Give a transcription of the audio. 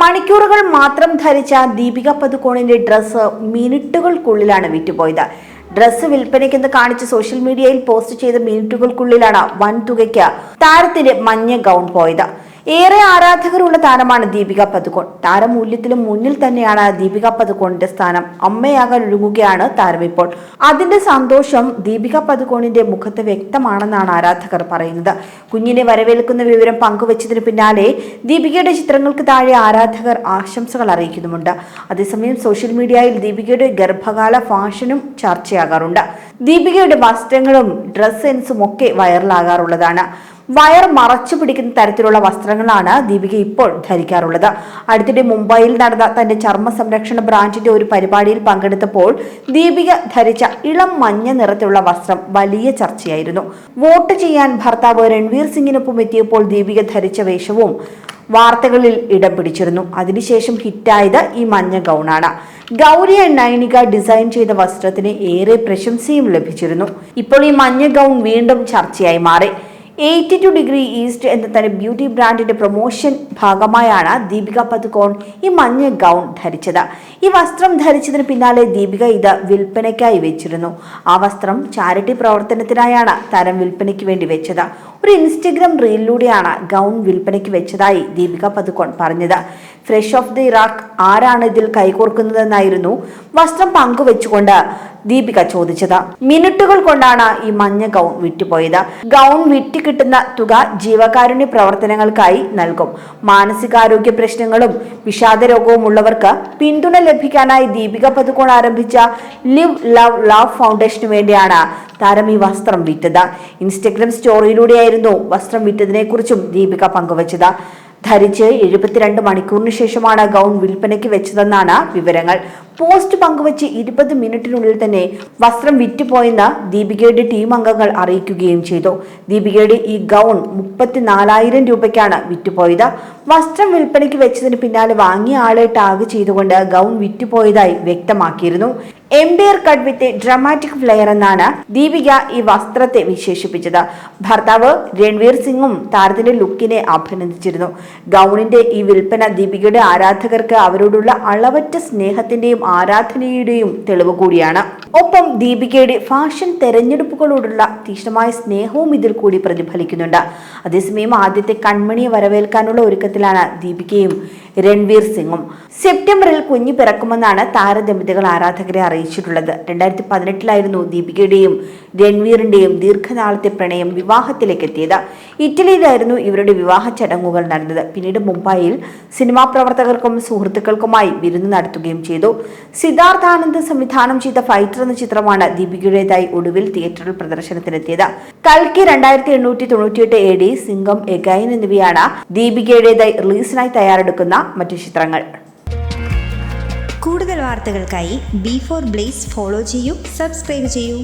മണിക്കൂറുകൾ മാത്രം ധരിച്ച ദീപിക പതുക്കോണിന്റെ ഡ്രസ്സ് മിനിറ്റുകൾക്കുള്ളിലാണ് വിറ്റുപോയത്. ഡ്രസ്സ് വിൽപ്പനയ്ക്കെന്ന് കാണിച്ച് സോഷ്യൽ മീഡിയയിൽ പോസ്റ്റ് ചെയ്ത മിനിറ്റുകൾക്കുള്ളിലാണ് വൻതുകയ്ക്ക് താരത്തിന്റെ മഞ്ഞ ഗൗൺ പോയത്. ഏറെ ആരാധകരുള്ള താരമാണ് ദീപിക പതുക്കോൺ താരമൂല്യത്തിലും മുന്നിൽ തന്നെയാണ് ദീപിക പതുക്കോണിന്റെ സ്ഥാനം. അമ്മയാകാൻ ഒഴുകുകയാണ് താരം ഇപ്പോൾ. അതിന്റെ സന്തോഷം ദീപിക പതുക്കോണിന്റെ മുഖത്ത് വ്യക്തമാണെന്നാണ് ആരാധകർ പറയുന്നത്. കുഞ്ഞിനെ വരവേൽക്കുന്ന വിവരം പങ്കുവച്ചതിന് പിന്നാലെ ദീപികയുടെ ചിത്രങ്ങൾക്ക് താഴെ ആരാധകർ ആശംസകൾ അറിയിക്കുന്നുമുണ്ട്. അതേസമയം സോഷ്യൽ മീഡിയയിൽ ദീപികയുടെ ഗർഭകാല ഫാഷനും ചർച്ചയാകാറുണ്ട്. ദീപികയുടെ വസ്ത്രങ്ങളും ഡ്രസ് സെൻസും ഒക്കെ വൈറലാകാറുള്ളതാണ്. വയർ മറച്ചു പിടിക്കുന്ന തരത്തിലുള്ള വസ്ത്രങ്ങളാണ് ദീപിക ഇപ്പോൾ ധരിക്കാറുള്ളത്. അടുത്തിടെ മുംബൈയിൽ നടന്ന തന്റെ ചർമ്മ സംരക്ഷണ ബ്രാൻഡിന്റെ ഒരു പരിപാടിയിൽ പങ്കെടുത്തപ്പോൾ ദീപിക ധരിച്ച ഇളം മഞ്ഞ നിറത്തിലുള്ള വസ്ത്രം വലിയ ചർച്ചയായിരുന്നു. വോട്ട് ചെയ്യാൻ ഭർത്താവ് രൺവീർ സിംഗിനൊപ്പം എത്തിയപ്പോൾ ദീപിക ധരിച്ച വേഷവും വാർത്തകളിൽ ഇടം പിടിച്ചിരുന്നു. അതിനുശേഷം ഹിറ്റായത് ഈ മഞ്ഞ ഗൗണാണ്. ഗൗരി നൈനിക ഡിസൈൻ ചെയ്ത വസ്ത്രത്തിന് ഏറെ പ്രശംസയും ലഭിച്ചിരുന്നു. ഇപ്പോൾ ഈ മഞ്ഞ ഗൗൺ വീണ്ടും ചർച്ചയായി മാറി. എയ്റ്റി ടു ഡിഗ്രി ഈസ്റ്റ് എന്ന തന്റെ ബ്യൂട്ടി ബ്രാൻഡിന്റെ പ്രൊമോഷൻ ഭാഗമായാണ് ദീപിക പതുക്കോൺ ഈ മഞ്ഞ ഗൗൺ ധരിച്ചത്. ഈ വസ്ത്രം ധരിച്ചതിന് പിന്നാലെ ദീപിക ഇത് വിൽപ്പനയ്ക്കായി വെച്ചിരുന്നു. ആ വസ്ത്രം ചാരിറ്റി പ്രവർത്തനത്തിനായാണ് താരം വിൽപ്പനയ്ക്ക് വേണ്ടി വെച്ചത്. ഒരു ഇൻസ്റ്റഗ്രാം റീലിലൂടെയാണ് ഗൗൺ വിൽപ്പനയ്ക്ക് വെച്ചതായി ദീപിക പതുക്കോൺ പറഞ്ഞത്. ഫ്രഷ് ഓഫ് ദി ഇറാഖ് ആരാണ് ഇതിൽ കൈകോർക്കുന്നതെന്നായിരുന്നു വസ്ത്രം പങ്കുവെച്ചുകൊണ്ട് ദീപിക ചോദിച്ചത്. മിനിറ്റുകൾ കൊണ്ടാണ് ഈ മഞ്ഞ ഗൗൺ വിറ്റുപോയത്. ഗൗൺ വിറ്റ് കിട്ടുന്ന തുക ജീവകാരുണ്യ പ്രവർത്തനങ്ങൾക്കായി നൽകും. മാനസികാരോഗ്യ പ്രശ്നങ്ങളും വിഷാദരോഗവും ഉള്ളവർക്ക് പിന്തുണ ലഭിക്കാനായി ദീപിക പതുക്കോൺ ആരംഭിച്ച ലിവ് ലവ് ലവ് ഫൗണ്ടേഷന് വേണ്ടിയാണ് താരം ഈ വസ്ത്രം വിറ്റത്. ഇൻസ്റ്റഗ്രാം സ്റ്റോറിയിലൂടെയായിരുന്നു വസ്ത്രം വിറ്റതിനെ കുറിച്ചും ദീപിക പങ്കുവച്ചത്. ധരിച്ച് എഴുപത്തിരണ്ട് മണിക്കൂറിന് ശേഷമാണ് ഗൗൺ വിൽപ്പനയ്ക്ക് വെച്ചതെന്നാണ് വിവരങ്ങൾ. പോസ്റ്റ് പങ്കുവച്ച് ഇരുപത് മിനിറ്റിനുള്ളിൽ തന്നെ വസ്ത്രം വിറ്റുപോയെന്ന് ദീപികയുടെ ടീം അംഗങ്ങൾ അറിയിക്കുകയും ചെയ്തു. ദീപികയുടെ ഈ ഗൗൺ മുപ്പത്തിനാലായിരം രൂപയ്ക്കാണ് വിറ്റുപോയത്. വസ്ത്രം വിൽപ്പനയ്ക്ക് വെച്ചതിന് പിന്നാലെ വാങ്ങിയ ആളെ ടാഗ് ചെയ്തുകൊണ്ട് ഗൗൺ വിറ്റുപോയതായി വ്യക്തമാക്കിയിരുന്നു. Empire cut with dramatic flair എന്നാണ് ദീപിക ഈ വസ്ത്രത്തെ വിശേഷിപ്പിച്ചത്. ഭർത്താവ് രൺവീർ സിംഗും താരത്തിന്റെ ലുക്കിനെ അഭിനന്ദിച്ചിരുന്നു. ഗൗണിന്റെ ഈ വിൽപ്പന ദീപികയുടെ ആരാധകർക്ക് അവരോടുള്ള അളവറ്റ സ്നേഹത്തിന്റെയും ആരാധനയുടെയും തെളിവ് കൂടിയാണ്. ഒപ്പം ദീപികയുടെ ഫാഷൻ തെരഞ്ഞെടുപ്പുകളോടുള്ള തീഷ്ണമായ സ്നേഹവും ഇതിൽ കൂടി പ്രതിഫലിക്കുന്നുണ്ട്. അതേസമയം ആദ്യത്തെ കൺമണിയെ വരവേൽക്കാനുള്ള ഒരുക്കത്തിലാണ് ദീപികയും രൺവീർ സിംഗും. സെപ്റ്റംബറിൽ കുഞ്ഞു പിറക്കുമെന്നാണ് താരദമ്പതികൾ ആരാധകരെ അറിയിച്ചിട്ടുള്ളത്. രണ്ടായിരത്തി പതിനെട്ടിലായിരുന്നു ദീപികയുടെയും രൺവീറിന്റെയും ദീർഘനാളത്തെ പ്രണയം വിവാഹത്തിലേക്ക് എത്തിയത് ഇറ്റലിയിലായിരുന്നു ഇവരുടെ വിവാഹ ചടങ്ങുകൾ നടന്നത്. പിന്നീട് മുംബൈയിൽ സിനിമാ പ്രവർത്തകർക്കും സുഹൃത്തുക്കൾക്കുമായി വിരുന്ന് നടത്തുകയും ചെയ്തു. സിദ്ധാർത്ഥാനന്ദ് സംവിധാനം ചെയ്ത ഫൈറ്റർ എന്ന ചിത്രമാണ് ദീപികയുടേതായി ഒടുവിൽ തിയേറ്ററിൽ പ്രദർശനത്തിനെത്തിയത്. കൽക്കി രണ്ടായിരത്തി എണ്ണൂറ്റി തൊണ്ണൂറ്റിയെട്ട് എ ഡി സിംഗം എഗൈൻ എന്നിവയാണ് ദീപികയുടേതായി റിലീസിനായി തയ്യാറെടുക്കുന്ന മറ്റു ചിത്രങ്ങൾ. കൂടുതൽ വാർത്തകൾക്കായി ബി ഫോർ ബ്ലേസ് ഫോളോ ചെയ്യൂ സബ്സ്ക്രൈബ് ചെയ്യൂ.